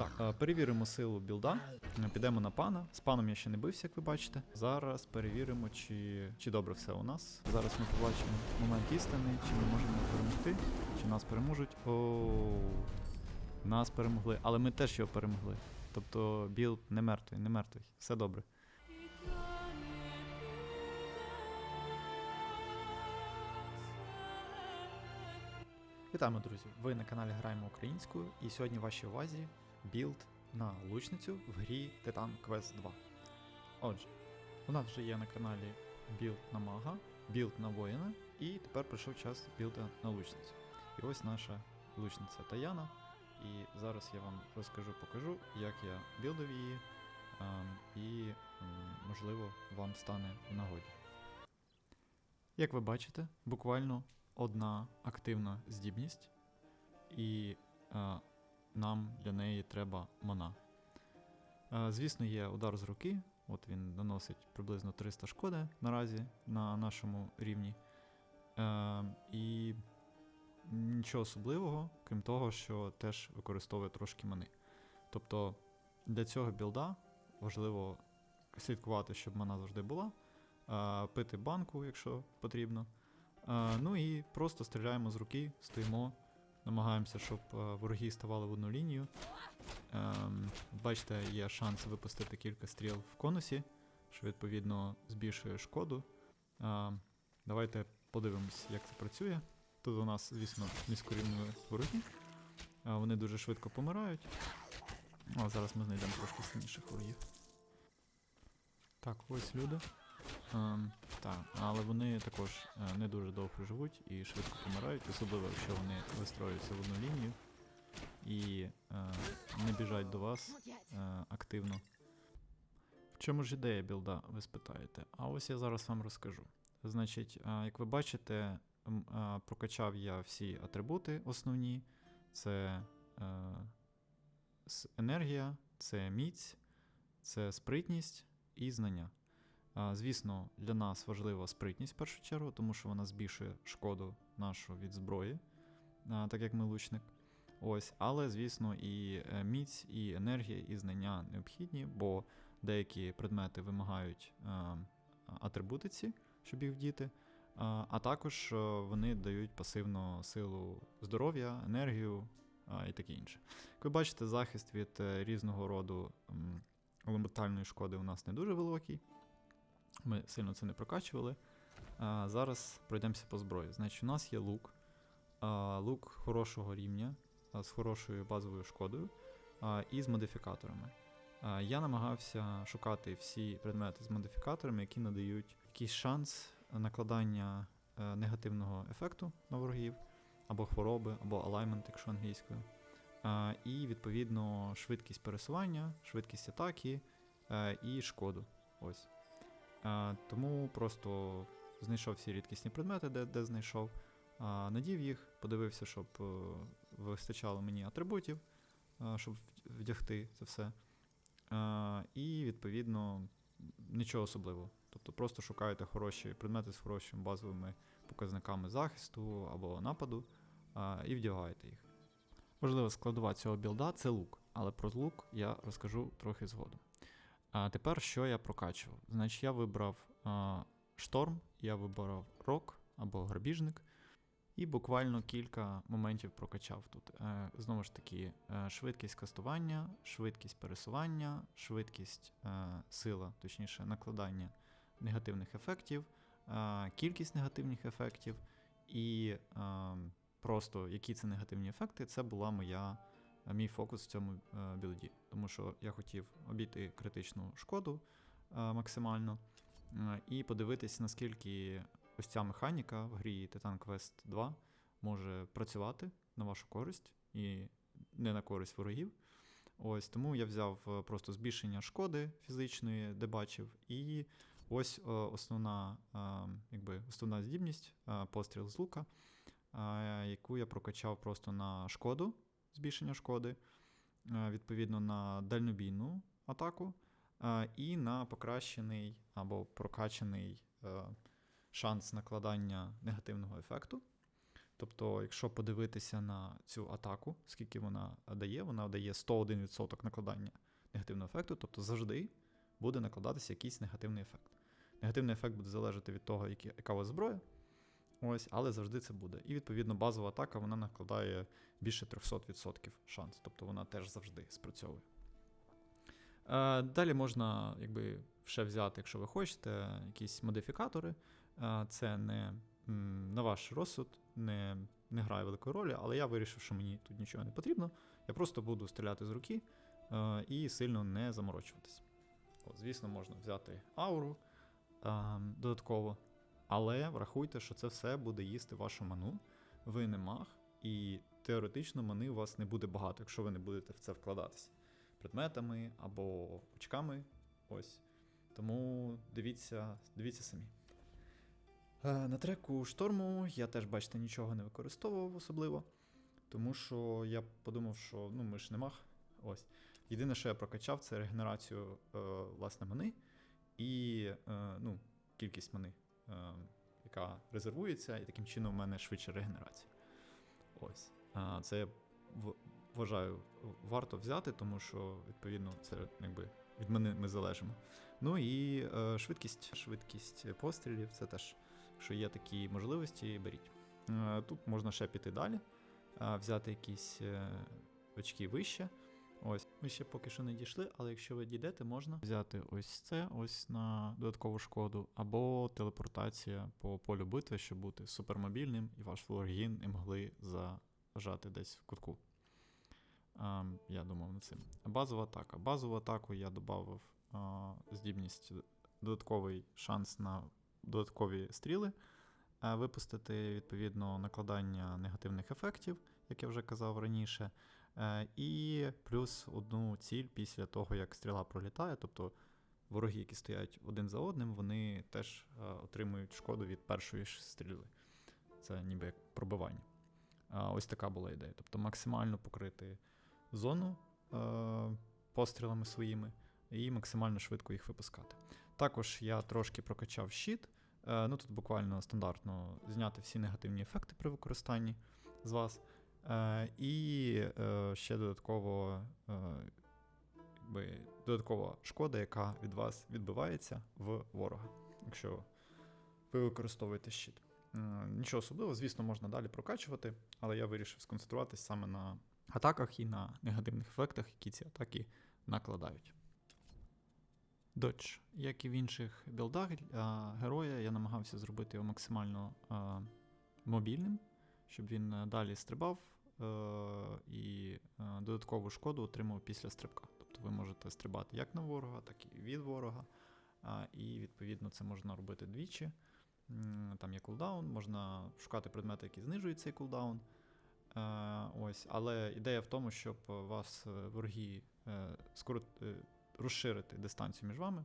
Так, е, перевіримо силу білда. Е, Підемо на пана. З паном я ще не бився, як ви бачите. Зараз перевіримо, чи, чи добре все у нас. Зараз ми побачимо момент істини, чи ми можемо перемогти, чи нас переможуть. Оу, нас перемогли, але ми теж його перемогли. Тобто білд не мертвий, не мертвий. Все добре. Вітаємо, друзі! Ви на каналі Граємо Українською, і сьогодні в вашій увазі білд на лучницю в грі Titan Quest 2. Отже, у нас вже є на каналі білд на мага, білд на воїна, і тепер прийшов час білда на лучницю. І ось наша лучниця Таяна. І зараз я вам розкажу, покажу, як я білдив її, ем, і можливо вам стане в нагоді. Як ви бачите, буквально одна активна здібність, і е, нам для неї треба мана. Е, звісно, є удар з руки, от він наносить приблизно 300 шкоди наразі на нашому рівні. Е, і нічого особливого, крім того, що теж використовує трошки мани. Тобто для цього білда важливо слідкувати, щоб мана завжди була, е, пити банку, якщо потрібно. Ну і просто стріляємо з руки, стоїмо, намагаємося, щоб е, вороги ставали в одну лінію. Ем, Бачите, є шанс випустити кілька стріл в конусі, що відповідно збільшує шкоду. Е, Давайте подивимось, як це працює. Тут у нас, звісно, низькорівневі вороги. Е, Вони дуже швидко помирають. А зараз ми знайдемо трошки сильніших ворогів. Так, ось люди. Ем, так, але вони також е, не дуже довго живуть і швидко помирають, особливо якщо вони вистроюються в одну лінію і е, не біжать до вас е, активно. В чому ж ідея білда, ви спитаєте? А ось я зараз вам розкажу. Значить, як ви бачите, прокачав я всі атрибути основні: це енергія, це міць, це спритність і знання. Звісно, для нас важлива спритність в першу чергу, тому що вона збільшує шкоду нашу від зброї, так як ми лучник. Ось, але, звісно, і е, міць, і енергія, і знання необхідні, бо деякі предмети вимагають а, атрибутиці, щоб їх вдіти. А, також е, вони дають пасивну силу здоров'я, енергію і таке інше. Як ви бачите, захист від е, різного роду елементальної шкоди у нас не дуже великий. Ми сильно це не прокачували. А, зараз пройдемося по зброї. Значить, у нас є лук. А, лук хорошого рівня а, з хорошою базовою шкодою а, і з модифікаторами. А, я намагався шукати всі предмети з модифікаторами, які надають якийсь шанс накладання е, негативного ефекту на ворогів, або хвороби, або алаймент, якщо англійською. А, і відповідно швидкість пересування, швидкість атаки е, і шкоду. Ось. Тому просто знайшов всі рідкісні предмети, де, де знайшов, надів їх, подивився, щоб е, вистачало мені атрибутів, щоб вдягти це все. І відповідно нічого особливого. Тобто просто шукаєте хороші предмети з хорошими базовими показниками захисту або нападу і вдягаєте їх. Важлива складова цього білда це лук, але про лук я розкажу трохи згодом. А тепер що я прокачував? Значить, я вибрав а, шторм, я вибрав рок або грабіжник, і буквально кілька моментів прокачав тут. Е, знову ж таки, е, швидкість кастування, швидкість пересування, швидкість е, сила, точніше, накладання негативних ефектів, е, кількість негативних ефектів, і е, просто які це негативні ефекти, це була моя мій фокус в цьому е, білді. Тому що я хотів обійти критичну шкоду е, максимально е, і подивитись, наскільки ось ця механіка в грі Titan Quest 2 може працювати на вашу користь і не на користь ворогів. Ось тому я взяв е, просто збільшення шкоди фізичної, де бачив, і ось е, основна, е, якби, основна здібність е, постріл з лука, е, яку я прокачав просто на шкоду, збільшення шкоди, е, відповідно на дальнобійну атаку, е, і на покращений або прокачаний е, шанс накладання негативного ефекту. Тобто, якщо подивитися на цю атаку, скільки вона дає, вона дає 101% накладання негативного ефекту, тобто завжди буде накладатися якийсь негативний ефект. Негативний ефект буде залежати від того, яка у вас зброя. Ось, але завжди це буде. І відповідно базова атака вона накладає більше 300% шанс. Тобто вона теж завжди спрацьовує. Е, далі можна якби, ще взяти, якщо ви хочете, якісь модифікатори. Е, це не м, на ваш розсуд, не, не грає великої ролі, але я вирішив, що мені тут нічого не потрібно. Я просто буду стріляти з руки е, і сильно не заморочуватись. От, звісно, можна взяти ауру е, додатково, але врахуйте, що це все буде їсти вашу ману. Ви не маг, і теоретично мани у вас не буде багато, якщо ви не будете в це вкладатися предметами або очками. Ось. Тому дивіться, дивіться самі. Е, На треку шторму я теж, бачите, нічого не використовував особливо, тому що я подумав, що ну, ми ж не маг. Ось. Єдине, що я прокачав, це регенерацію е, власне мани і е, ну, кількість мани, яка резервується, і таким чином у мене швидша регенерація. Ось. Це я вважаю варто взяти, тому що відповідно це якби від мене ми залежимо. Ну і е, швидкість, швидкість пострілів, це теж, якщо є такі можливості, беріть. Е, тут можна ще піти далі, е, взяти якісь е, очки вище. Ось, ми ще поки що не дійшли, але якщо ви дійдете, можна взяти ось це, ось на додаткову шкоду, або телепортація по полю битви, щоб бути супермобільним, і ваш флоргін не могли зажати десь в кутку. А, я думав над цим. Базова атака. Базову атаку я додав здібність, додатковий шанс на додаткові стріли, випустити відповідно накладання негативних ефектів, як я вже казав раніше. Е, І плюс одну ціль після того, як стріла пролітає. Тобто вороги, які стоять один за одним, вони теж е, отримують шкоду від першої ж стріли. Це ніби як пробивання. Ось така була ідея. Тобто максимально покрити зону е, пострілами своїми і максимально швидко їх випускати. Також я трошки прокачав щит. Е, ну тут буквально стандартно зняти всі негативні ефекти при використанні з вас. Е, і е, ще додатково, е, якби, додаткова шкода, яка від вас відбивається в ворога, якщо ви використовуєте щит. Нічого особливого, звісно, можна далі прокачувати, але я вирішив сконцентруватися саме на атаках і на негативних ефектах, які ці атаки накладають. Додж, як і в інших білдах героя, я намагався зробити його максимально мобільним, щоб він е, далі стрибав е, і е, додаткову шкоду отримав після стрибка. Тобто ви можете стрибати як на ворога, так і від ворога. І відповідно це можна робити двічі. Там є кулдаун, можна шукати предмети, які знижують цей кулдаун. Ось, але ідея в тому, щоб вас вороги скоро розширити дистанцію між вами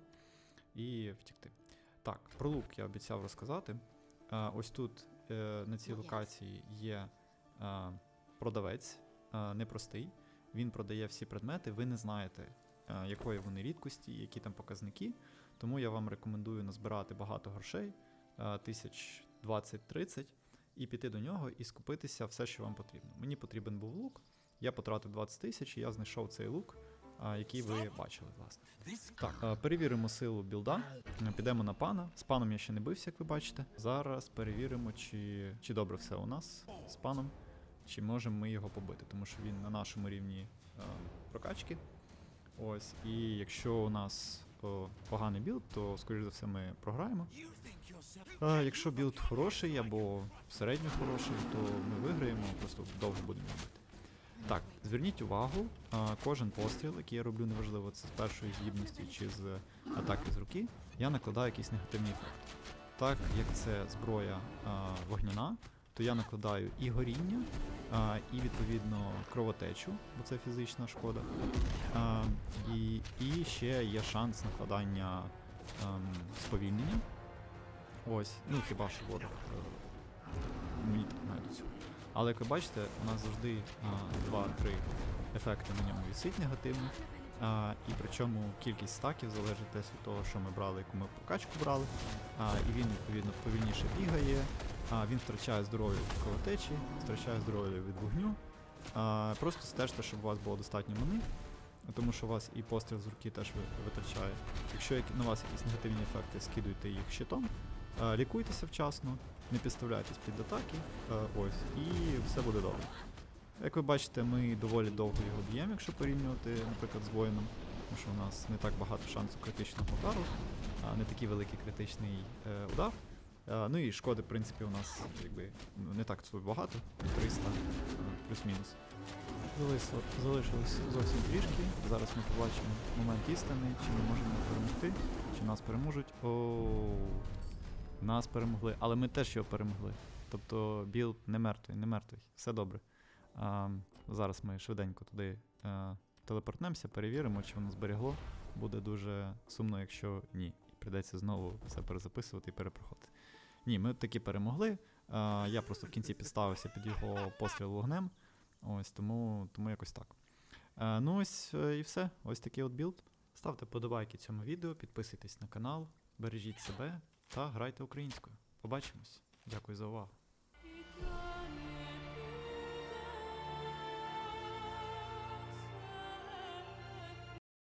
і втікти. Так, про лук я обіцяв розказати. Ось тут на цій локації є е, продавець, е, непростий. Він продає всі предмети, ви не знаєте, е, якої вони рідкості, які там показники. Тому я вам рекомендую назбирати багато грошей, е, тисяч 20-30, і піти до нього і скупитися все, що вам потрібно. Мені потрібен був лук, я потратив 20 тисяч, я знайшов цей лук, який ви бачили, власне. Так, перевіримо силу білда. Підемо на пана. З паном я ще не бився, як ви бачите. Зараз перевіримо, чи, чи добре все у нас з паном, чи можемо ми його побити, тому що він на нашому рівні е, прокачки. Ось, і якщо у нас о, поганий білд, то скоріш за все ми програємо. А якщо білд хороший або середньо хороший, то ми виграємо, просто довго будемо робити. Так, зверніть увагу, кожен постріл, який я роблю, неважливо, це з першої здібності чи з атаки з руки, я накладаю якийсь негативний ефект. Так як це зброя вогняна, то я накладаю і горіння, і відповідно кровотечу, бо це фізична шкода. І, і ще є шанс накладання ем, сповільнення. Ось, ну хіба що е, мені так знайдуть. Але як ви бачите, у нас завжди а, 2-3 ефекти на ньому висить негативно. А, і причому кількість стаків залежить десь від того, що ми брали, яку ми прокачку брали. А, і він, відповідно, повільніше бігає, А, він втрачає здоров'я від кровотечі, втрачає здоров'я від вогню. А, просто стежте, щоб у вас було достатньо мани, тому що у вас і постріл з руки теж витрачає. Якщо на вас якісь негативні ефекти, скидуйте їх щитом. А, лікуйтеся вчасно, не підставляйтесь під атаки. ось, і все буде добре. Як ви бачите, ми доволі довго його б'ємо, якщо порівнювати, наприклад, з воїном, тому що у нас не так багато шансу критичного удару, не такий великий критичний е, удар. Е, ну і шкоди, в принципі, у нас якби ну, не так багато, 300 е, плюс-мінус. Залишилось, зовсім трішки. Зараз ми побачимо момент істини, чи ми можемо перемогти, чи нас переможуть. О, нас перемогли, але ми теж його перемогли. Тобто Біл не мертвий, не мертвий, все добре. А, зараз ми швиденько туди е, телепортнемося, перевіримо, чи воно зберігло. Буде дуже сумно, якщо ні. І прийдеться знову все перезаписувати і перепроходити. Ні, ми таки перемогли. Е, я просто в кінці підставився під його постріл вогнем. Ось тому, тому якось так. Е, ну ось е, і все. Ось такий от білд. Ставте подобайки цьому відео, підписуйтесь на канал, бережіть себе та грайте українською. Побачимось. Дякую за увагу.